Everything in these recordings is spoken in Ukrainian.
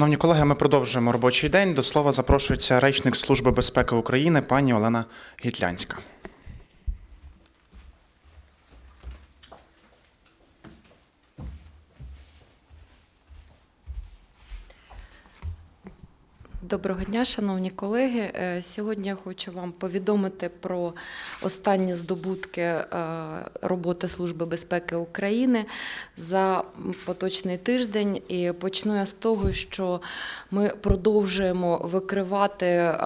Шановні колеги, ми продовжуємо робочий день. До слова запрошується речник Служби безпеки України пані Олена Гітлянська. Доброго дня, шановні колеги. Е, Сьогодні я хочу вам повідомити про останні здобутки е, роботи Служби безпеки України за поточний тиждень. І почну я з того, що ми продовжуємо викривати е,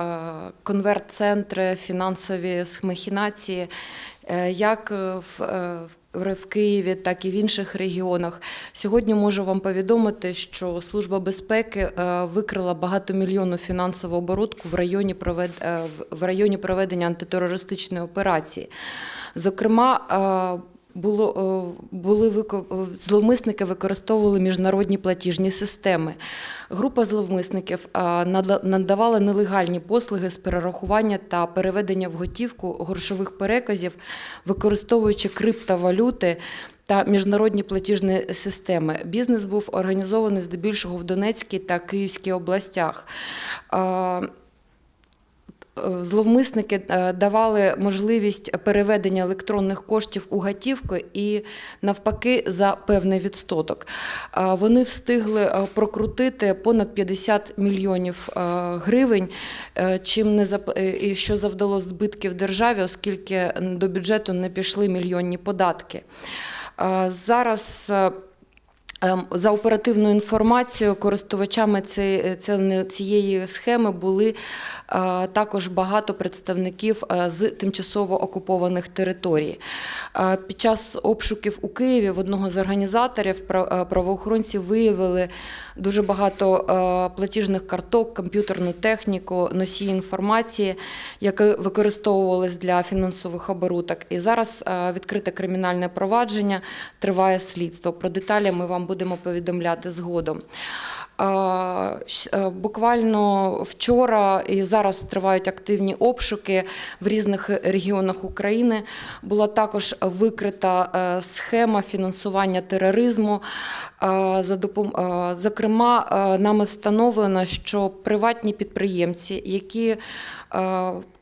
конверт-центри, фінансові махінації, як в в Києві, так і в інших регіонах. Сьогодні можу вам повідомити, що Служба безпеки е, викрила багатомільйонну фінансову оборудку в районі е, в районі проведення антитерористичної операції. Зокрема, е, було, е, були е, зловмисники використовували міжнародні платіжні системи. Група зловмисників нада- надавала нелегальні послуги з перерахування та переведення в готівку грошових переказів, використовуючи криптовалюти. Та міжнародні платіжні системи. Бізнес був організований здебільшого в Донецькій та Київській областях. Е, Зловмисники е, давали можливість переведення електронних коштів у готівку і навпаки за певний відсоток. Е, Вони встигли прокрутити понад 50 мільйонів гривень, чим не зап- що завдало збитків державі, оскільки до бюджету не пішли мільйонні податки. Зараз За оперативною інформацією, користувачами цієї- цієї- схеми були е, також багато представників е, з тимчасово окупованих територій. Е, Під час обшуків у Києві в одного з організаторів пра- е, правоохоронці виявили дуже багато е, платіжних карток, комп'ютерну техніку, носії інформації, які використовувались для фінансових оборудок. І зараз е, відкрите кримінальне провадження, триває слідство. Про деталі ми вам будемо повідомляти згодом. Е, Буквально вчора і зараз тривають активні обшуки в різних регіонах України. Була також викрита схема фінансування тероризму. За допом- Зокрема, нами встановлено, що приватні підприємці, які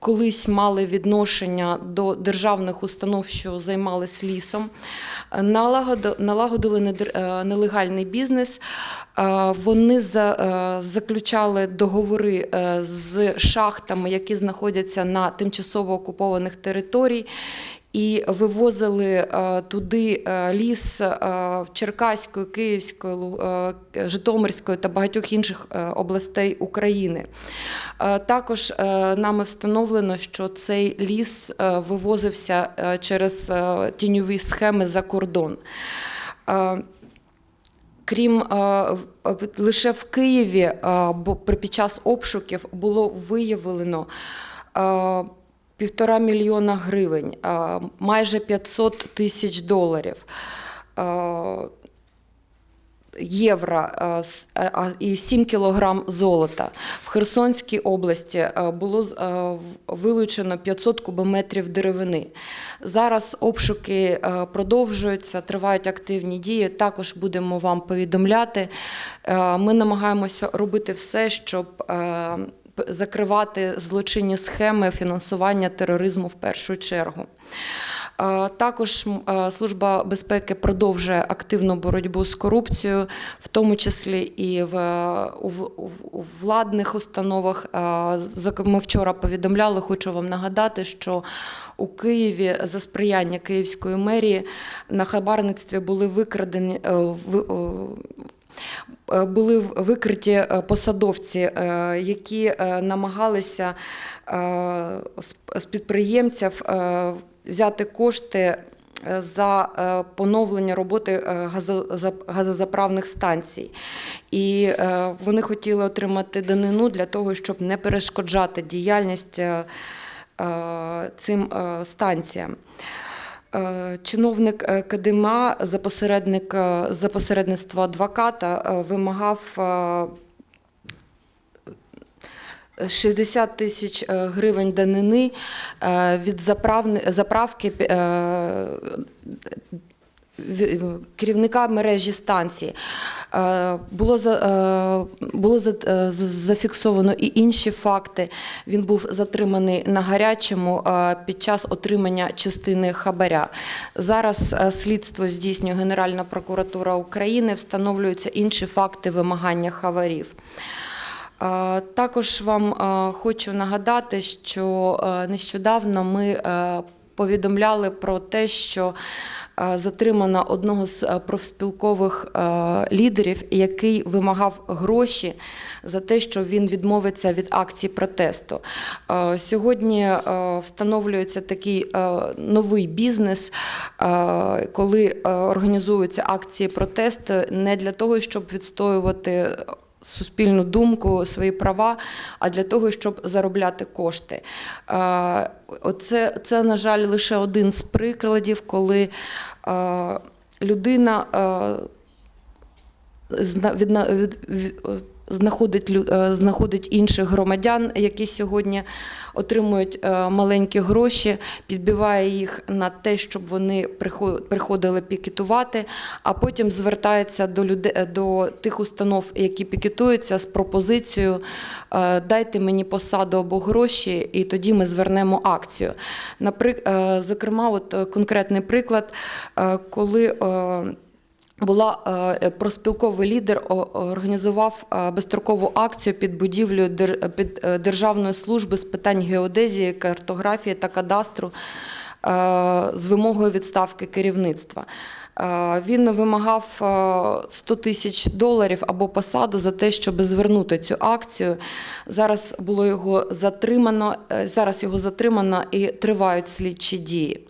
колись мали відношення до державних установ, що займалися лісом, налагодили е, нелегальний бізнес. Вони е, заключали договори е, з шахтами, які знаходяться на тимчасово окупованих територій. І вивозили е, туди е, ліс е, Черкаської, Київської, Житомирської та багатьох інших областей України. Також нами встановлено, що цей ліс вивозився через тіньові схеми за кордон. Крім лише в Києві, бо під час обшуків було виявлено півтора мільйона гривень, майже 500 тисяч доларів. Євро і 7 кілограм золота. В Херсонській області було вилучено 500 кубометрів деревини. Зараз обшуки продовжуються, тривають активні дії. Також будемо вам повідомляти. Ми намагаємося робити все, щоб закривати злочинні схеми фінансування тероризму в першу чергу. Е, Також е, Служба безпеки продовжує активну боротьбу з корупцією, в тому числі і в, у, у- владних установах. Е, Ми вчора повідомляли, хочу вам нагадати, що у Києві за сприяння Київської мерії на хабарництві були викрадені. Е, були викриті е, посадовці, е, які намагалися з- підприємців взяти кошти за поновлення роботи газо- зап- газозаправних станцій. І вони хотіли отримати данину для того, щоб не перешкоджати діяльність цим станціям. Е, Чиновник е, КДМА за, посередник, е, за посередництво адвоката вимагав е, 60 тисяч гривень данини від заправки керівника мережі станції. Е, Було, е, було е, зафіксовано і інші факти. Він був затриманий на гарячому під час отримання частини хабаря. Зараз слідство здійснює Генеральна прокуратура України, встановлюються інші факти вимагання хабарів. Також вам хочу нагадати, що нещодавно ми повідомляли про те, що е, затримано одного з е, профспілкових е, лідерів, який вимагав гроші за те, що він відмовиться від акцій протесту. Сьогодні встановлюється такий новий бізнес, коли організуються акції протесту не для того, щоб відстоювати суспільну думку, свої права, а для того, щоб заробляти кошти. Е, Оце, це, на жаль, лише один з прикладів, коли е, людина е, від- від- знаходить, е, знаходить інших громадян, які сьогодні отримують е, маленькі гроші, підбиває їх на те, щоб вони приходили пікетувати, а потім звертається до людей до тих установ, які пікетуються з пропозицією е, дайте мені посаду або гроші, і тоді ми звернемо акцію. Наприк- е, Зокрема, от е, конкретний приклад, е, коли е, була е, проспілковий лідер організував е, безстрокову акцію під будівлею під е, Державної служби з питань геодезії, картографії та кадастру з вимогою відставки керівництва. Він вимагав е, 100 тисяч доларів або посаду за те, щоб звернути цю акцію. Зараз було його затримано. Зараз його затримано і тривають слідчі дії.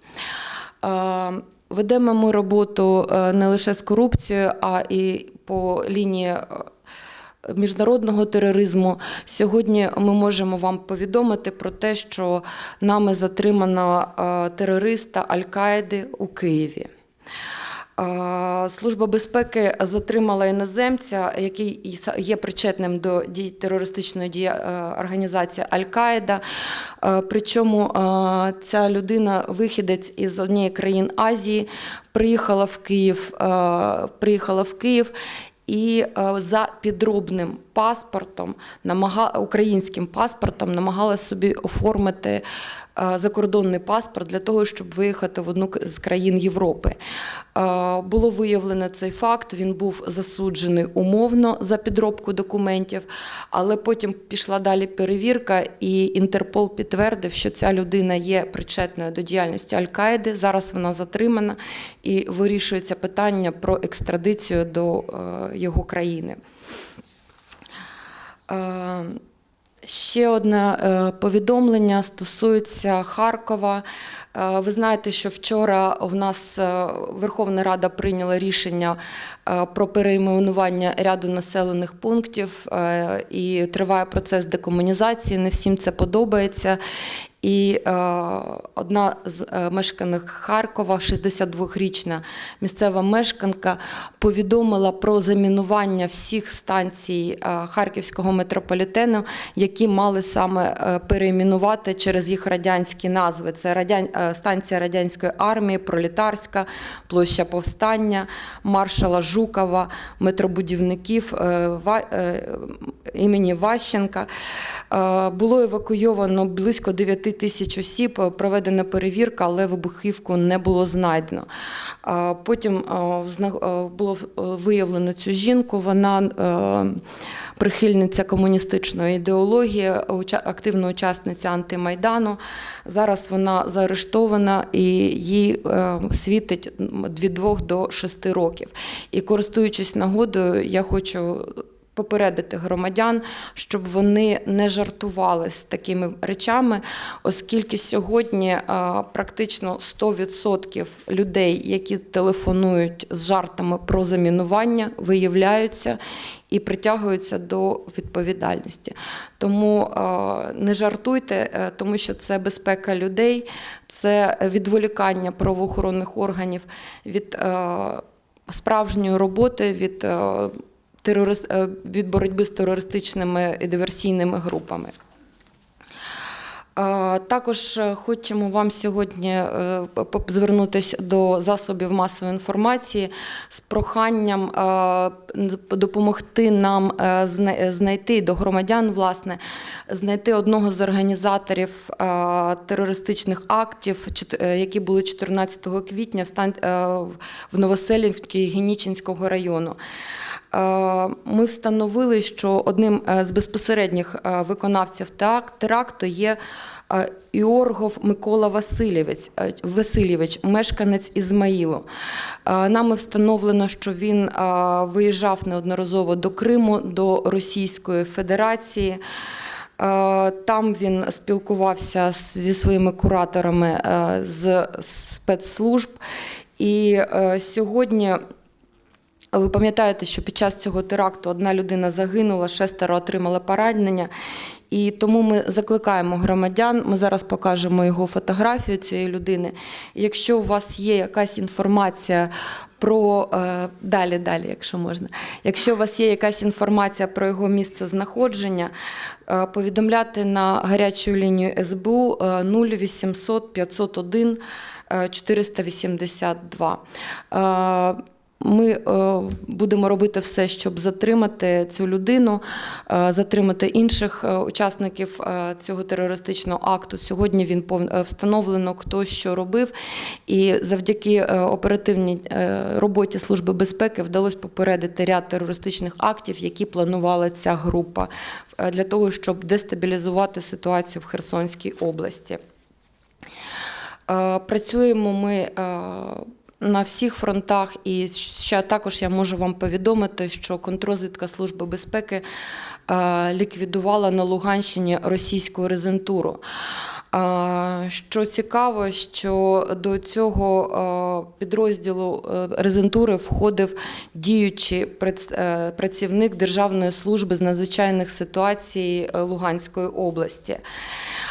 Ведемо ми роботу е, не лише з корупцією, а і по лінії е, міжнародного тероризму. Сьогодні ми можемо вам повідомити про те, що нами затримано е, терориста Аль-Каїди у Києві. Служба безпеки затримала іноземця, який є причетним до дій терористичної дії е, організації Аль-Каїда. Е, Причому е, ця людина, вихідець із однієї країн Азії, приїхала в Київ, приїхала в Київ і за підробним паспортом, українським паспортом, намагалася собі оформити е, закордонний паспорт для того, щоб виїхати в одну з країн Європи. Е, Було виявлено цей факт. Він був засуджений умовно за підробку документів, але потім пішла далі перевірка, і Інтерпол підтвердив, що ця людина є причетною до діяльності Аль-Каїди. Зараз вона затримана і вирішується питання про екстрадицію до е, його країни. Е, Ще одне е, повідомлення стосується Харкова. Е, Ви знаєте, що вчора в нас Верховна Рада прийняла рішення про перейменування ряду населених пунктів і триває процес декомунізації. Не всім це подобається. І е, одна з е, мешканок Харкова, 62-річна місцева мешканка, повідомила про замінування всіх станцій е, Харківського метрополітену, які мали саме е, перейменувати через їх радянські назви. Це радян... станція радянської армії, пролітарська, площа повстання, маршала Жукова, метробудівників імені Ващенка. Було евакуйовано близько 9 тисяч осіб, е, проведена перевірка, але вибухівку не було знайдено. Потім е, е, було виявлено цю жінку. Вона прихильниця комуністичної ідеології, активна учасниця антимайдану. Зараз вона заарештована і їй світить від 2 до 6 років. І користуючись нагодою, я хочу попередити громадян, щоб вони не жартували з такими речами, оскільки сьогодні е, практично 100% людей, які телефонують з жартами про замінування, виявляються і притягуються до відповідальності. Тому е, не жартуйте, е, тому що це безпека людей, це відволікання правоохоронних органів від справжньої роботи, від терорист, е, від боротьби з терористичними і диверсійними групами. Е, Також е, хочемо вам сьогодні звернутися до засобів масової інформації з проханням допомогти нам знайти до громадян, власне, знайти одного з організаторів терористичних актів, які були 14 квітня в Новоселівці Генічинського району. Е, Ми встановили, що одним е, з безпосередніх е, виконавців теракту є Іоргов Микола Васильович, мешканець Ізмаїлу. Нами встановлено, що він виїжджав неодноразово до Криму, до Російської Федерації. Там він спілкувався зі своїми кураторами з спецслужб. І сьогодні ви пам'ятаєте, що під час цього теракту одна людина загинула, шестеро отримали поранення. І тому ми закликаємо громадян. Ми зараз покажемо його фотографію цієї людини. Якщо у вас є якась інформація про е, далі, далі, якщо можна. Якщо у вас є якась інформація про його місце знаходження, е, повідомляти на гарячу лінію СБУ е, 0800 501 е, 482. Ми е, будемо робити все, щоб затримати цю людину, е, затримати інших е, учасників цього терористичного акту. Сьогодні він встановлено, хто що робив, і завдяки оперативній роботі Служби безпеки вдалося попередити ряд терористичних актів, які планувала ця група для того, щоб дестабілізувати ситуацію в Херсонській області. Працюємо ми на всіх фронтах, і ще також я можу вам повідомити, що контрозвідка Служби безпеки ліквідувала на Луганщині російську резентуру. Е, Що цікаво, що до цього е, підрозділу е, резентури входив діючий е, працівник Державної служби з надзвичайних ситуацій е, Луганської області.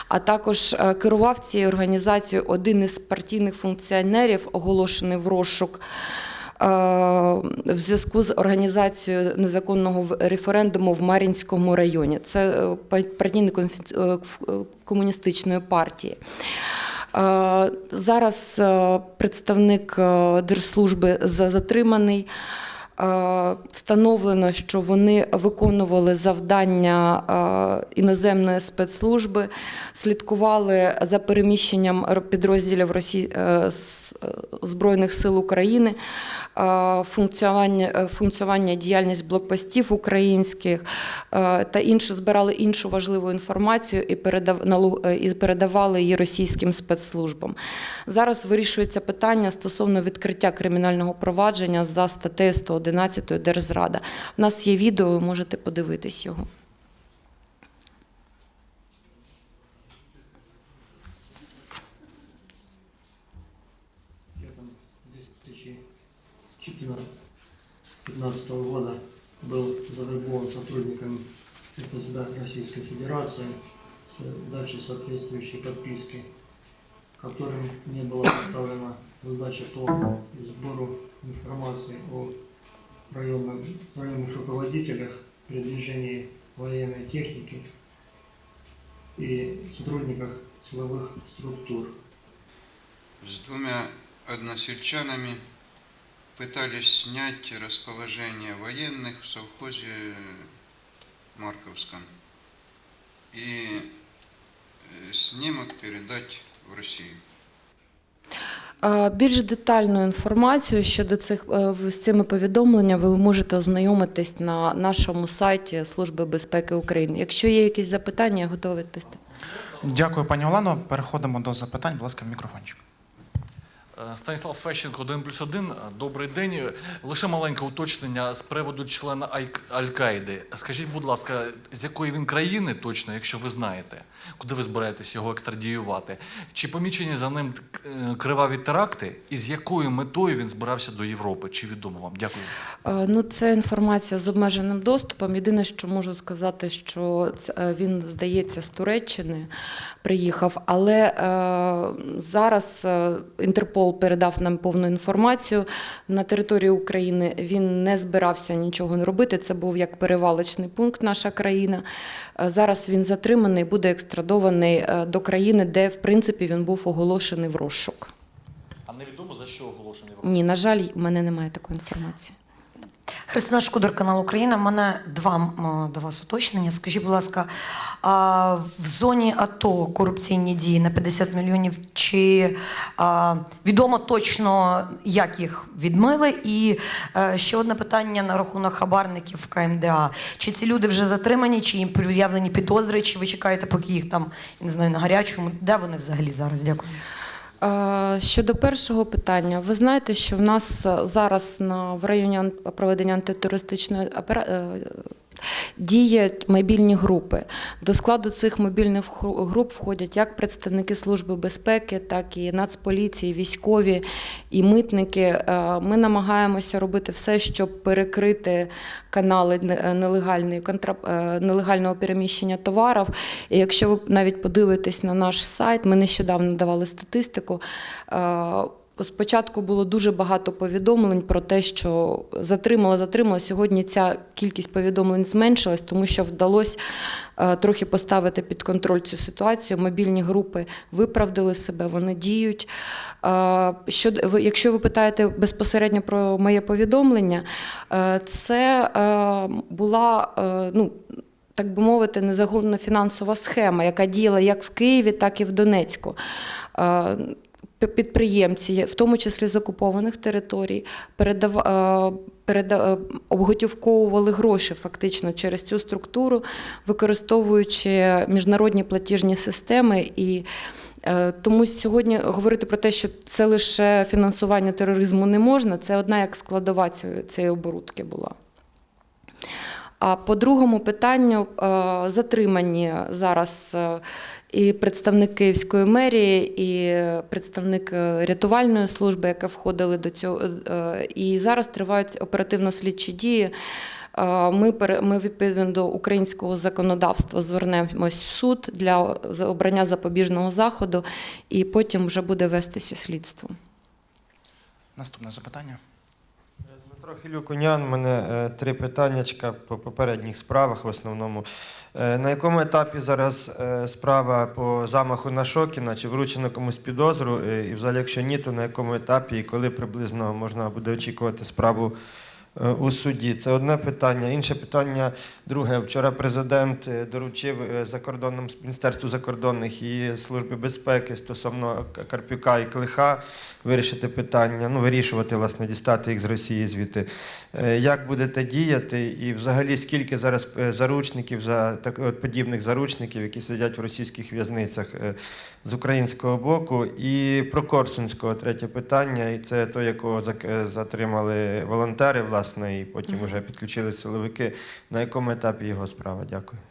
А також е, керував цією організацією один із партійних функціонерів, оголошений в розшук е, в зв'язку з організацією незаконного референдуму в Мар'їнському районі. Це е, па- партійник е, е, комуністичної партії. Е, Зараз е, представник е, Держслужби затриманий. Е, Встановлено, що вони виконували завдання е, іноземної спецслужби, слідкували за переміщенням підрозділів е, Збройних сил України, функціонування, функціонування діяльність блокпостів українських та іншу збирали іншу важливу інформацію і, передавали її російським спецслужбам. Зараз вирішується питання стосовно відкриття кримінального провадження за статтею 111 Держзрада. У нас є відео, ви можете подивитись його. Летом 2015 года был завербован сотрудниками ФСБ Российской Федерации с дачей соответствующей подписки, которым не была поставлена задача по сбору информации о районных, районных руководителях, передвижении военной техники и сотрудниках силовых структур. с двумя односельчанами пытались снять расположение военных в совхозе Марковском и э, снимок передать в Россию. Більш детальну інформацію щодо цих е, з цими повідомленнями ви можете ознайомитись на нашому сайті Служби безпеки України. Якщо є якісь запитання, я готова відповісти. Дякую, пані Олено. Переходимо до запитань. Будь ласка, мікрофончик. Е, Станіслав Фещенко, 1 плюс 1. Добрий день. Е, Лише маленьке уточнення з приводу члена Аль-Каїди. Скажіть, будь ласка, з якої він країни точно, якщо ви знаєте, куди ви збираєтесь його екстрадіювати? Чи помічені за ним е, криваві теракти, і з якою метою він збирався до Європи? Чи відомо вам? Дякую. Е, Ну, це інформація з обмеженим доступом. Єдине, що можу сказати, що е, він, здається, з Туреччини приїхав, але е, зараз е, Інтерпол Інтерпол передав нам повну інформацію. На території України він не збирався нічого робити. Це був як перевалочний пункт наша країна. Е, Зараз він затриманий, буде екстрадований е, до країни, де в принципі він був оголошений в розшук. А невідомо за що оголошений Ні, на жаль, в мене немає такої інформації. Христина Шкудер, канал Україна. У мене два до вас уточнення. Скажіть, будь ласка, в зоні АТО корупційні дії на 50 мільйонів. Чи відомо точно, як їх відмили? І е, ще одне питання на рахунок хабарників КМДА. Чи ці люди вже затримані, чи їм пред'явлені підозри, чи ви чекаєте, поки їх там я не знаю на гарячому? Де вони взагалі зараз? Дякую. Е, Щодо першого питання, ви знаєте, що в нас е, зараз на в районі проведення антитерористичної опера... е, діють мобільні групи. До складу цих мобільних груп входять як представники Служби безпеки, так і Нацполіції, військові і митники. Е, Ми намагаємося робити все, щоб перекрити канали нелегальної е, нелегального переміщення товарів. І якщо ви навіть подивитесь на наш сайт, ми нещодавно давали статистику. Спочатку було дуже багато повідомлень про те, що затримала, затримала. Сьогодні ця кількість повідомлень зменшилась, тому що вдалося е, трохи поставити під контроль цю ситуацію. Мобільні групи виправдали себе, вони діють. Е, ви- якщо ви питаєте безпосередньо про моє повідомлення, е, це була ну, так би мовити, незагодна фінансова схема, яка діяла як в Києві, так і в Донецьку. Підприємці, в тому числі з окупованих територій, передав, е, е, обготівковували гроші фактично через цю структуру, використовуючи міжнародні платіжні системи. І е, тому сьогодні говорити про те, що це лише фінансування тероризму не можна, це одна як складова цієї оборудки була. А по другому питанню е, затримані зараз е, і представник Київської мерії, і представник е, рятувальної служби, яка входили до цього. І зараз тривають оперативно-слідчі дії. Ми, ми відповідно до українського законодавства звернемось в суд для обрання запобіжного заходу, і потім вже буде вестися слідство. Наступне запитання. Дмитро Хилюк, у мене е, три питаннячка по попередніх справах в основному. Е, на якому етапі зараз е, справа по замаху на Шокіна? Чи вручено комусь підозру? Е, і взагалі, якщо ні, то на якому етапі і коли приблизно можна буде очікувати справу у суді? Це одне питання. Інше питання, друге. Вчора президент е, доручив е, закордонному Міністерству закордонних і Службі безпеки стосовно Карпюка і Клиха вирішити питання, ну вирішувати, власне, дістати їх з Росії звідти. Е, Як будете діяти, і взагалі скільки зараз е, заручників за так подібних заручників, які сидять в російських в'язницях е, з українського боку? І про Корсунського третє питання, і це той, якого е, затримали волонтери, власне, і потім вже підключили силовики. На якому етапі його справа? Дякую.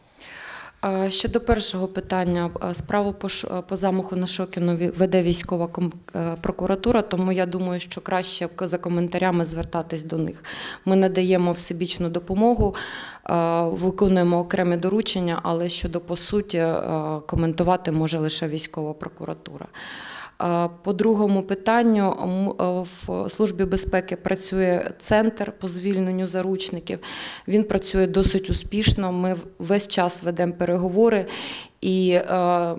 Щодо першого питання, справу по, по замаху на Шокіну веде військова е, прокуратура, тому я думаю, що краще за коментарями звертатись до них. Ми надаємо всебічну допомогу, виконуємо окремі доручення, але щодо по суті коментувати може лише військова прокуратура. По другому питанню е, в Службі безпеки працює центр по звільненню заручників. Він працює досить успішно. Ми весь час ведемо переговори і е,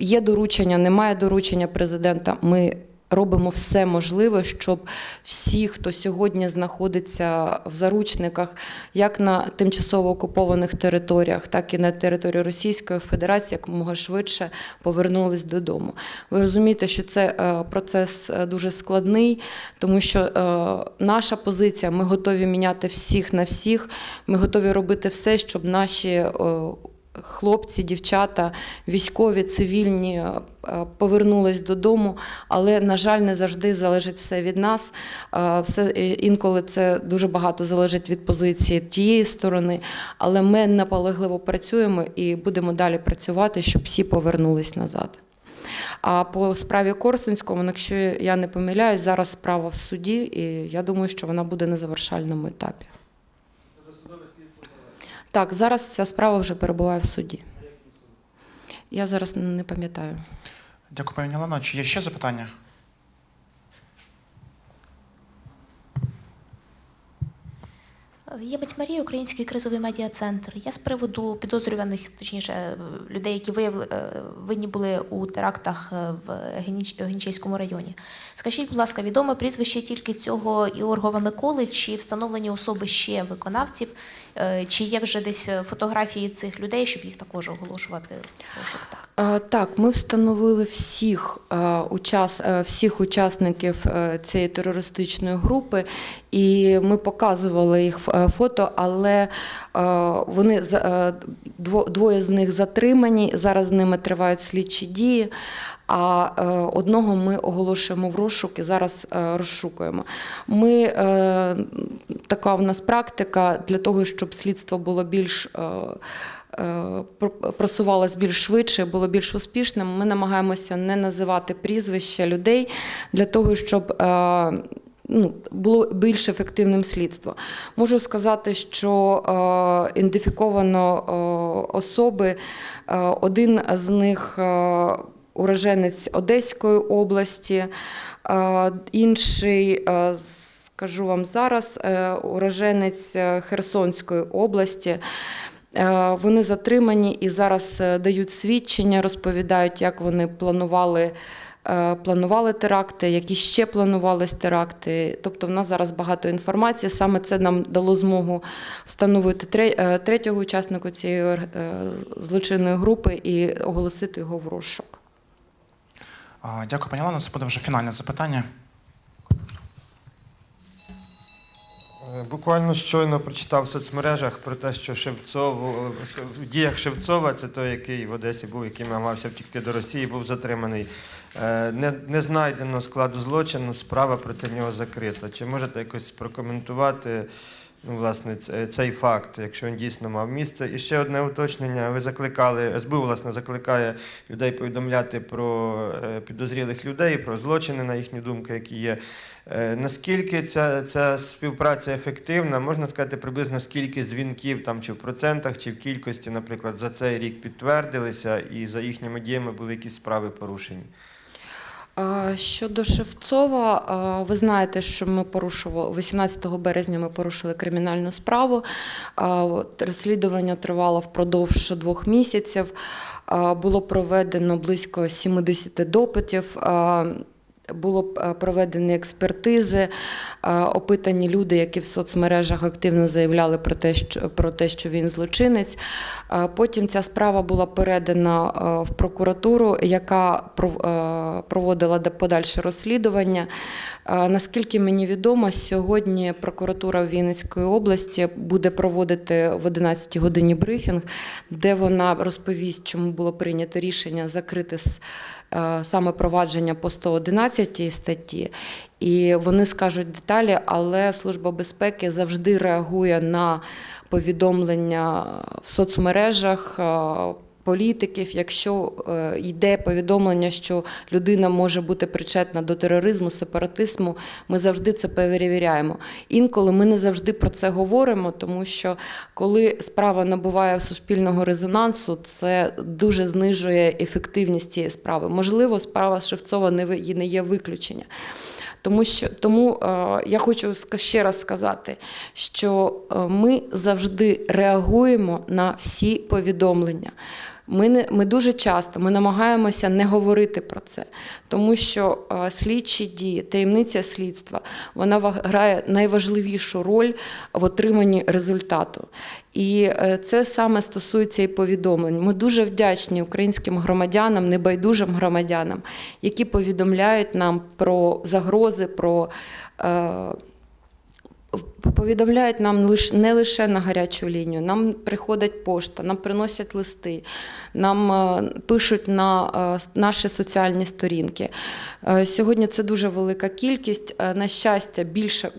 є доручення, немає доручення президента. Ми робимо все можливе, щоб всі, хто сьогодні знаходиться в заручниках, як на тимчасово окупованих територіях, так і на території Російської Федерації, якомога швидше повернулись додому. Ви розумієте, що це е, процес е, дуже складний, тому що е, наша позиція, ми готові міняти всіх на всіх. Ми готові робити все, щоб наші. Хлопці, дівчата, військові, цивільні е, повернулись додому, але, на жаль, не завжди залежить все від нас. Е, Все, е, інколи це дуже багато залежить від позиції тієї сторони, але ми наполегливо працюємо і будемо далі працювати, щоб всі повернулись назад. А по справі Корсунського, якщо я не помиляюсь, зараз справа в суді, і я думаю, що вона буде на завершальному етапі. Так, зараз ця справа вже перебуває в суді. Я зараз не пам'ятаю. Дякую, пані Олено. Чи є ще запитання? Ємець Марія, Український кризовий медіа-центр. Я з приводу підозрюваних, точніше, е, людей, які виявили, е, винні були у терактах е, в Геніч- Генічейському районі. Скажіть, будь ласка, відоме прізвище тільки цього Іоргова Миколи, чи встановлені особи ще виконавців, Е, чи є вже десь фотографії цих людей, щоб їх також оголошувати? Прошу так. Е, Так, ми встановили всіх, е, учас, е, всіх учасників цієї терористичної групи, і ми показували їх фото, але вони двоє з них затримані. Зараз з ними тривають слідчі дії. А одного ми оголошуємо в розшук і зараз розшукуємо. Ми така в нас практика для того, щоб слідство було більш просувалось більш швидше, було більш успішним. Ми намагаємося не називати прізвища людей для того, щоб е, ну, було більш ефективним слідство. Можу сказати, що е, ідентифіковано е, особи. Е, один з них е, уроженець Одеської області, е, інший. е, Скажу вам зараз, е, уроженець е, Херсонської області. Е, Вони затримані і зараз е, дають свідчення, розповідають, як вони планували, е, планували теракти, які ще планувались теракти. Тобто в нас зараз багато інформації. Саме це нам дало змогу встановити третього учасника цієї злочинної групи і оголосити його в розшук. Дякую, пані Олена. Це буде вже фінальне запитання. Буквально щойно прочитав в соцмережах про те, що Шевцов е, в діях Шевцова, це той, який в Одесі був, який намагався втікти до Росії, був затриманий. Е, Не, не знайдено складу злочину, справа проти нього закрита. Чи можете якось прокоментувати ну, власне, ц- цей факт, якщо він дійсно мав місце? І ще одне уточнення. Ви закликали, СБУ власне закликає людей повідомляти про е, підозрілих людей, про злочини, на їхню думку, які є. Е, Наскільки ця, ця співпраця ефективна? Можна сказати приблизно скільки дзвінків там чи в процентах, чи в кількості, наприклад, за цей рік підтвердилися, і за їхніми діями були якісь справи порушені? Щодо Шевцова, ви знаєте, що ми порушували 18 березня. Ми порушили кримінальну справу. Розслідування тривало впродовж двох місяців. Було проведено близько 70 допитів. Було е, проведені експертизи, е, опитані люди, які в соцмережах активно заявляли про те, що про те, що він злочинець. Е, Потім ця справа була передана в прокуратуру, яка проводила подальше розслідування. Наскільки мені відомо, сьогодні прокуратура Вінницької області буде проводити в 11 годині брифінг, де вона розповість, чому було прийнято рішення закрити саме провадження по 111 статті. І вони скажуть деталі, але Служба безпеки завжди реагує на повідомлення в соцмережах. Політиків, якщо е, йде повідомлення, що людина може бути причетна до тероризму, сепаратизму, ми завжди це перевіряємо. Інколи ми не завжди про це говоримо, тому що коли справа набуває суспільного резонансу, це дуже знижує ефективність цієї справи. Можливо, справа Шевцова не не є виключення. Тому що тому е, я хочу ще раз сказати, що е, ми завжди реагуємо на всі повідомлення. Ми, не, ми дуже часто ми намагаємося не говорити про це, тому що е, слідчі дії, таємниця слідства, вона грає найважливішу роль в отриманні результату. І е, це саме стосується і повідомлень. Ми дуже вдячні українським громадянам, небайдужим громадянам, які повідомляють нам про загрози, про е, повідомляють нам не лише на гарячу лінію. Нам приходить пошта, нам приносять листи, нам е, пишуть на е, наші соціальні сторінки. Е, Сьогодні це дуже велика кількість. На щастя, більша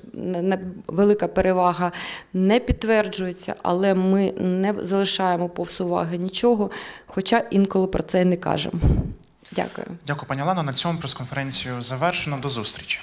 велика перевага не підтверджується, але ми не залишаємо повз уваги нічого, хоча інколи про це і не кажемо. Дякую. Дякую, пані Олено. На цьому прес-конференцію завершено. До зустрічі.